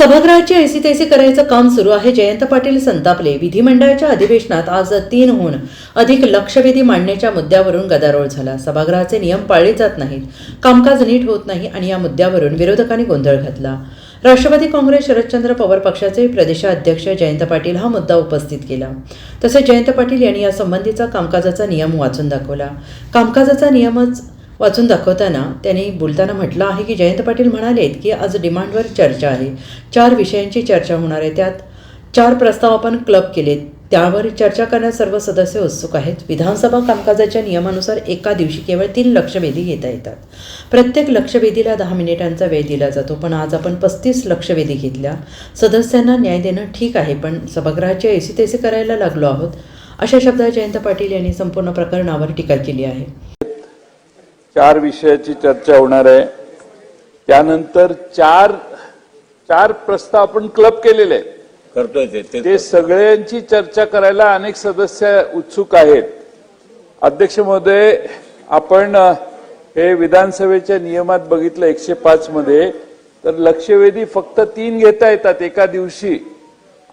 सभागृहाची ऐसी तैसी करायचं काम सुरू आहे. जयंत पाटील संतापले. विधिमंडळाच्या अधिवेशनात आज तीनहून अधिक लक्षवेधी मांडण्याच्या मुद्द्यावरून गदारोळ झाला. सभागृहाचे नियम पाळले जात नाहीत. कामकाज नीट होत नाही आणि या मुद्द्यावरून विरोधकांनी गोंधळ घातला. राष्ट्रवादी काँग्रेस शरदचंद्र पवार पक्षाचे प्रदेशाध्यक्ष जयंत पाटील हा मुद्दा उपस्थित केला. तसेच जयंत पाटील यांनी यासंबंधीचा कामकाजाचा नियम वाचून दाखवला. कामकाजाचा नियमच वाचून दाखवताना त्यांनी बोलताना म्हटलं आहे की जयंत पाटील म्हणालेत की आज डिमांडवर चर्चा आहे. चार विषयांची चर्चा होणार आहे. त्यात चार प्रस्ताव आपण क्लब केलेत. त्यावर चर्चा करण्यास सर्व सदस्य उत्सुक आहेत. विधानसभा कामकाजाच्या नियमानुसार एका दिवशी केवळ तीन लक्षवेधी घेता येतात. प्रत्येक लक्षवेधीला दहा मिनिटांचा वेळ दिला जातो पण आज आपण पस्तीस लक्षवेधी घेतल्या. सदस्यांना न्याय देणं ठीक आहे पण सभागृहाचे ऐसी तैसे करायला लागलो आहोत अशा शब्दात जयंत पाटील यांनी संपूर्ण प्रकरणावर टीका केली आहे. चार विषयाची चर्चा होणार आहे. त्यानंतर चार चार प्रस्ताव आपण क्लब केलेले आहेत. करतोय ते ते सगळ्यांची चर्चा करायला अनेक सदस्य उत्सुक आहेत. अध्यक्ष महोदय आपण हे विधानसभेच्या नियमात बघितलं एकशे पाच मध्ये. तर लक्षवेधी फक्त तीन घेता येतात एका दिवशी.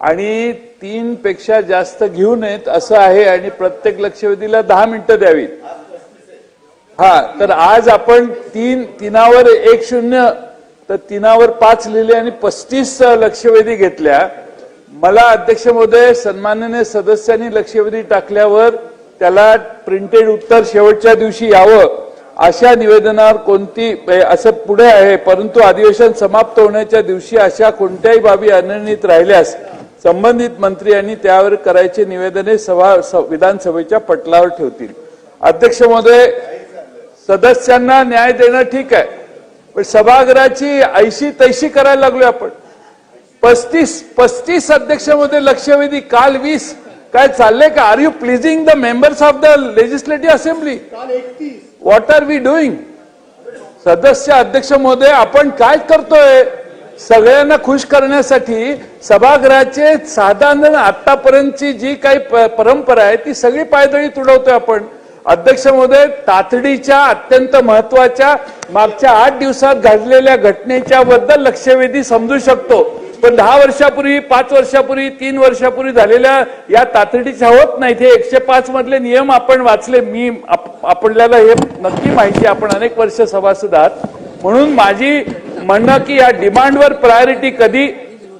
आणि तीन पेक्षा जास्त घेऊ नयेत असं आहे आणि प्रत्येक लक्षवेधीला दहा मिनिटं द्यावीत. हा तर आज आपण तीन तीनावर एक शून्य तर तीनावर पाच लिहिले आणि पस्तीस लक्षवेधी घेतल्या. मला अध्यक्ष महोदय सन्माननीय सदस्यांनी लक्षवेधी टाकल्यावर त्याला प्रिंटेड उत्तर शेवटच्या दिवशी यावं. अशा निवेदनावर कोणती असं पुढे आहे परंतु अधिवेशन समाप्त होण्याच्या दिवशी अशा कोणत्याही बाबी अनिर्णित राहिल्यास संबंधित मंत्री यांनी त्यावर करायचे निवेदने सभा स- विधानसभेच्या पटलावर ठेवतील. अध्यक्ष महोदय सदस्यांना न्याय देणं ठीक आहे. पण सभागृहाची ऐशी तैशी करायला लागलोय आपण. पस्तीस पस्तीस अध्यक्षामध्ये लक्षवेधी काल वीस. काय चाललंय का? Are you pleasing the members of the legislative assembly what are we doing सदस्य अध्यक्ष महोदय आपण काय करतोय? सगळ्यांना खुश करण्यासाठी सभागृहाचे साधारण आतापर्यंतची जी काही परंपरा आहे ती सगळी पायदळी तुडवतोय आपण. अध्यक्ष महोदय तातडीच्या अत्यंत महत्त्वाच्या मागच्या आठ दिवसात घडलेल्या घटनेच्या बद्दल लक्षवेधी समजू शकतो. पण दहा वर्षापूर्वी पाच वर्षापूर्वी तीन वर्षापूर्वी झालेल्या या तातडीच्या होत नाहीत हे एकशे पाच मधले नियम आपण वाचले. मी आप- आपल्याला हे नक्की माहिती. आपण अनेक वर्ष सभासद आहात. म्हणून माझी म्हणणं की या डिमांडवर प्रायोरिटी कधी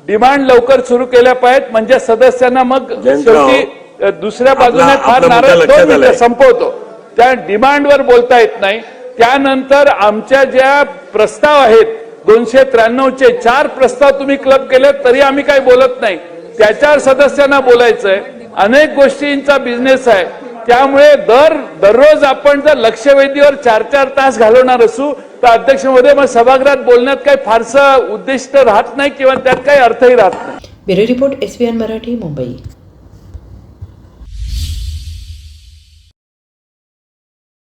डिमांड लवकर सुरू केल्या पाहिजेत. म्हणजे सदस्यांना मग शेवटी दुसऱ्या बाजूने फार नाराज दोन मिनिटं. संपवतो. त्या डिमांडवर बोलता येत नाही. त्यानंतर आमच्या ज्या प्रस्ताव आहेत दोनशे त्र्याण्णवचे चार प्रस्ताव तुम्ही क्लब केले तरी आम्ही काही बोलत नाही. त्याच्यावर सदस्यांना बोलायचंय. अनेक गोष्टींचा बिझनेस आहे. त्यामुळे दर दररोज आपण जर लक्षवेधीवर चार चार तास घालवणार असू तर अध्यक्षमध्ये मग सभागृहात बोलण्यात काही फारसं उद्दिष्ट राहत नाही किंवा त्यात काही अर्थही राहत नाही. Bureau report SBN Marathi Mumbai.